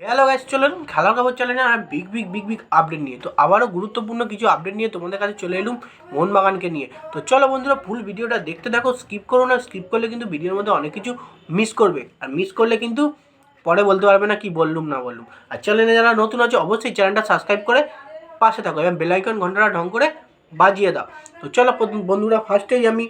Hello guys চলে এলুম খেলার খবর চলে না, আর big big big big update নিয়ে। তো আবারও গুরুত্বপূর্ণ কিছু আপডেট নিয়ে তোমাদের কাছে চলে এলুম মোহনবাগানকে নিয়ে। তো চলো বন্ধুরা ফুল ভিডিওটা দেখতে দেখো স্কিপ করো না স্কিপ করলে কিন্তু ভিডিওর মধ্যে অনেক কিছু মিস করবে। আর মিস করলে কিন্তু পরে বলতে পারবে না কি বললুম, না বললুম। আর চ্যানেলে যারা নতুন আছে, অবশ্যই চ্যানেলটা সাবস্ক্রাইব করে পাশে থাকো এবং বেলাইকন ঘন্টাটা ঢং করে বাজিয়ে দাও। তো চলো বন্ধুরা ফার্স্টেই আমি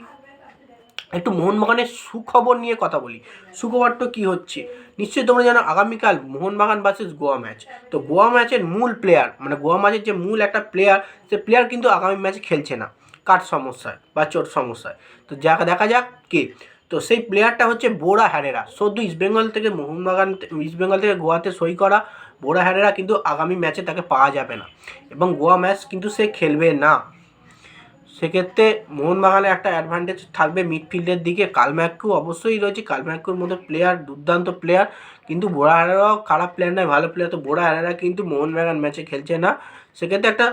একটু মোহনবাগানের সুখবর নিয়ে কথা বলি। সুখবরটা কী হচ্ছে? নিশ্চয়ই তোমরা জানো আগামীকাল মোহনবাগান ভার্সেস গোয়া ম্যাচ তো গোয়া ম্যাচের মূল প্লেয়ার মানে গোয়া ম্যাচের যে মূল একটা প্লেয়ার সে প্লেয়ার কিন্তু আগামী ম্যাচে খেলছে না। কাঠ সমস্যায়? বা চোট সমস্যায়? তো যা দেখা যাক কে। তো সেই প্লেয়ারটা হচ্ছে বোরা হ্যারেরা। সদ্য ইস্টবেঙ্গল থেকে মোহনবাগান ইস্টবেঙ্গল থেকে গোয়াতে সই করা বোরা হ্যারেরা কিন্তু আগামী ম্যাচে তাকে পাওয়া যাবে না। এবং গোয়া ম্যাচ কিন্তু সে খেলবে না। সেক্ষেত্রে মোহনবাগানে একটা অ্যাডভান্টেজ থাকবে মিডফিল্ডের দিকে। কালম্যাকু অবশ্যই রয়েছে। কালম্যাকুর মতো প্লেয়ার দুর্দান্ত প্লেয়ার কিন্তু বোরা হারেরাও খারাপ প্লেয়ার নয়, ভালো প্লেয়ার তো বোরা হারেরা কিন্তু মোহনবাগান ম্যাচে খেলছে না। সেক্ষেত্রে একটা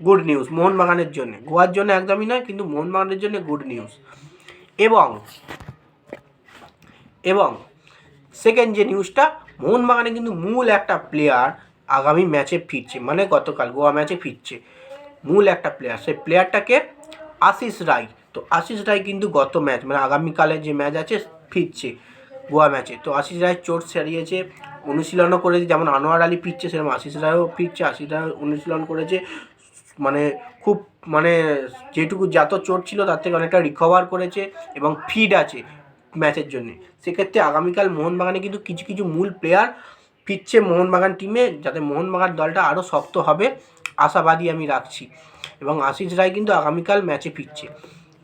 গুড নিউজ মোহনবাগানের জন্য। গোয়ার জন্য একদমই নয়, কিন্তু মোহনবাগানের জন্য গুড নিউজ এবং এবং সেকেন্ড যে নিউজটা মোহনবাগানে কিন্তু মূল একটা প্লেয়ার আগামী ম্যাচে ফিরছে। মানে গতকাল গোয়া ম্যাচে ফিরছে। মূল একটা প্লেয়ার সেই প্লেয়ারটাকে আশিস রায়। তো আশিস রায় কিন্তু গত ম্যাচ মানে আগামীকালে যে ম্যাচ আছে, ফিরছে গোয়া ম্যাচে তো আশিস রায় চোট সারিয়েছে অনুশীলনও করেছে, যেমন আনোয়ার আলী ফিরছে, সেরকম আশিস রায়ও ফিরছে। আশিস রায় অনুশীলন করেছে মানে খুব মানে যেটুকু যত চোট ছিল, তার থেকে অনেকটা রিকভার করেছে এবং ফিট আছে ম্যাচের জন্যে। সেক্ষেত্রে আগামীকাল মোহনবাগানে কিন্তু কিছু কিছু মূল প্লেয়ার ফিরছে মোহনবাগান টিমে যাতে মোহনবাগান দলটা আরও শক্ত হবে। আশাবাদী আমি রাখছি। এবং আশিস রায় কিন্তু আগামীকাল ম্যাচে ফিরছে।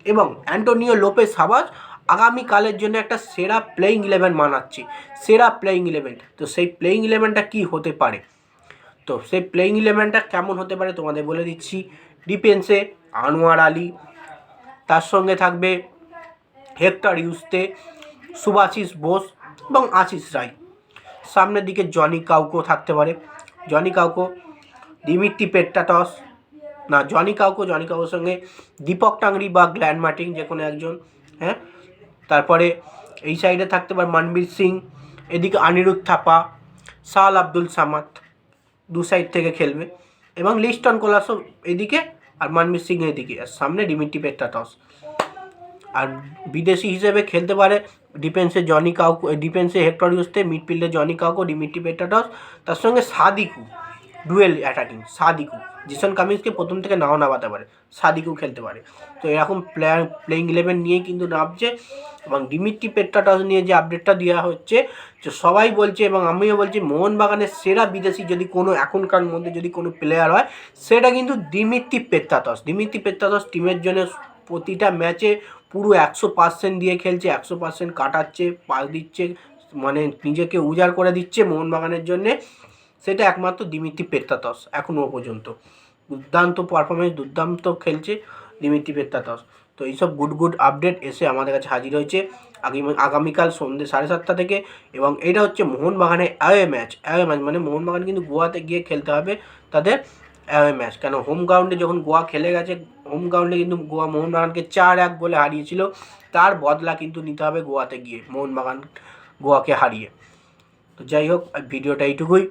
এবং অ্যান্টোনিও লোপেস সাবাজ আগামীকালের জন্য একটা সেরা প্লেয়িং ইলেভেন মানাচ্ছে, সেরা প্লেয়িং ইলেভেন তো সেই প্লেয়িং ইলেভেনটা কী হতে পারে? তো সেই প্লেয়িং ইলেভেনটা কেমন হতে পারে তোমাদের বলে দিচ্ছি। ডিফেন্সে আনোয়ার আলী, তার সঙ্গে থাকবে হেক্টর ইউস্তে সুভাশিস বোস এবং আশিস রায়। সামনের দিকে জনি কাউকো থাকতে পারে। জনি কাউকো দিমিত্রি পেট্টাটস না জনি কাউকো জনি কাউর সঙ্গে দীপক টাংরি বা গ্ল্যান্ড মার্টিং যে কোনো একজন হ্যাঁ? তারপরে এই সাইডে থাকতে পারে মনবীর সিং এদিকে অনিরুদ্ধ থাপা সাল আব্দুল সামাদ দু সাইড থেকে খেলবে। এবং লিস্টন কোলাসও এদিকে আর মনবীর সিং এদিকে, আর সামনে ডিমিট্রি পেট্টাটস আর বিদেশি হিসেবে খেলতে পারে ডিফেন্সে জনি কাউকো ডিফেন্সে হেক্টর ইউসতে মিডফিল্ডে জনি কাউকো ডিমিট্রি পেটাটস তার সঙ্গে Sadiku dual attacking Sadiku Jason কামিন্সকে প্রথম থেকে নাও নামাতে পারে, সাদিকেও খেলতে পারে। তো এরকম প্লেয়ার প্লেইং ইলেভেন নিয়েই কিন্তু নামছে এবং ডিমিট্রি পেট্রাটস নিয়ে যে আপডেটটা দেওয়া হচ্ছে যে সবাই বলছে এবং আমিও বলছি, মোহনবাগানের সেরা বিদেশি যদি কোনো এখনকার মধ্যে যদি কোনো প্লেয়ার হয়, সেটা কিন্তু দিমিত্রি পেত্তাতস দিমিত্রি পেত্তাতস টিমের জন্য প্রতিটা ম্যাচে পুরো একশো পার্সেন্ট দিয়ে খেলছে, একশো পার্সেন্ট কাটাচ্ছে, পাস দিচ্ছে মানে নিজেকে উজাড় করে দিচ্ছে মোহনবাগানের জন্যে। সেটা একমাত্র দিমিত্রি পেত্তাতস এখনও পর্যন্ত। দুর্দান্ত পারফরমেন্স দুর্দান্ত খেলছে দিমিত্রি পেত্তাতস। তো এইসব গুড গুড আপডেট এসে আমাদের কাছে হাজির হয়েছে আগামী, আগামীকাল সন্ধ্যে সাড়ে সাতটা থেকে এবং এটা হচ্ছে মোহনবাগানের অ্যাওয়ে ম্যাচ অ্যাওয়ে ম্যাচ মানে মোহনবাগান কিন্তু গোয়াতে গিয়ে খেলতে হবে তাদের অ্যাওয়ে ম্যাচ কেন হোম গ্রাউন্ডে যখন গোয়া খেলে গেছে হোম গ্রাউন্ডে কিন্তু গোয়া মোহনবাগানকে চার এক বলে হারিয়েছিল। তার বদলা কিন্তু নিতে হবে গোয়াতে গিয়ে, মোহনবাগান গোয়াকে হারিয়ে। তো যাই হোক, ভিডিওটা এইটুকুই।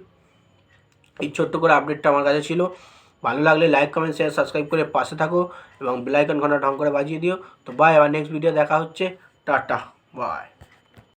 এই ছোট্ট করে আপডেটটা আমার কাছে ছিল। ভালো লাগলে লাইক কমেন্ট শেয়ার সাবস্ক্রাইব করে পাশে থাকো এবং বেলাইকন ঘণ্টা ঢং করে বাজিয়ে দিও। তো বাই আবার নেক্সট ভিডিও দেখা হচ্ছে। Tata bye